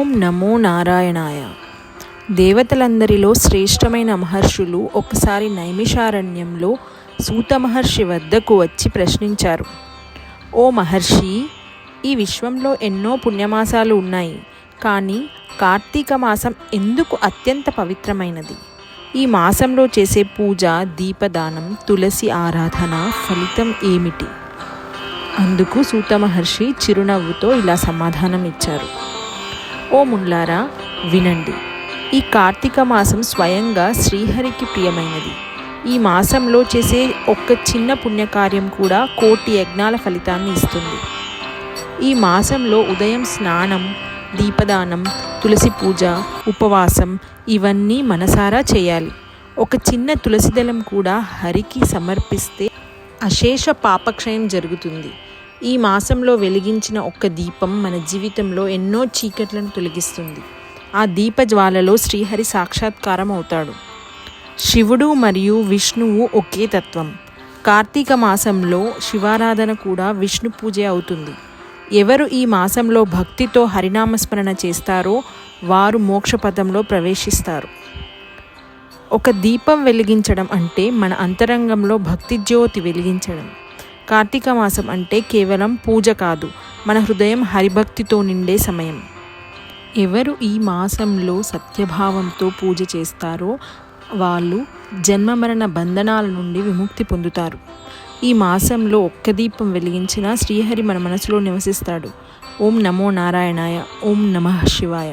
ఓం నమో నారాయణాయ. దేవతలందరిలో శ్రేష్టమైన మహర్షులు ఒకసారి నైమిషారణ్యంలో సూత మహర్షి వద్దకు వచ్చి ప్రశ్నించారు. ఓ మహర్షి ఈ విశ్వంలో ఎన్నో పుణ్యమాసాలు ఉన్నాయి కానీ కార్తీక మాసం ఎందుకు అత్యంత పవిత్రమైనది? ఈ మాసంలో చేసే పూజ దీపదానం తులసి ఆరాధన ఫలితం ఏమిటి? అందుకు సూత మహర్షి చిరునవ్వుతో ఇలా సమాధానం ఇచ్చారు ఓ ముల్లారా వినండి. ఈ కార్తీక మాసం స్వయంగా శ్రీహరికి ప్రియమైనది. ఈ మాసంలో చేసే ఒక్క చిన్న పుణ్యకార్యం కూడా కోటి యజ్ఞాల ఫలితాన్ని ఇస్తుంది. ఈ మాసంలో ఉదయం స్నానం దీపదానం తులసి పూజ ఉపవాసం ఇవన్నీ మనసారా చేయాలి. ఒక చిన్న తులసి దళం కూడా హరికి సమర్పిస్తే అశేష పాపక్షయం జరుగుతుంది. ఈ మాసంలో వెలిగించిన ఒక్క దీపం మన జీవితంలో ఎన్నో చీకట్లను తొలగిస్తుంది. ఆ దీప జ్వాలలో శ్రీహరి సాక్షాత్కారం అవుతాడు. శివుడు మరియు విష్ణువు ఒకే తత్వం. కార్తీక మాసంలో శివారాధన కూడా విష్ణు పూజ అవుతుంది. ఎవరు ఈ మాసంలో భక్తితో హరినామస్మరణ చేస్తారో వారు మోక్షపథంలో ప్రవేశిస్తారు. ఒక దీపం వెలిగించడం అంటే మన అంతరంగంలో భక్తి జ్యోతి వెలిగించడం. కార్తీక మాసం అంటే కేవలం పూజ కాదు మన హృదయం హరిభక్తితో నిండే సమయం. ఎవరు ఈ మాసంలో సత్యభావంతో పూజ చేస్తారో వాళ్ళు జన్మ మరణ బంధనాల నుండి విముక్తి పొందుతారు. ఈ మాసంలో ఒక్క దీపం వెలిగించిన శ్రీహరి మన మనసులో నివసిస్తాడు. ఓం నమో నారాయణాయ ఓం నమ శివాయ.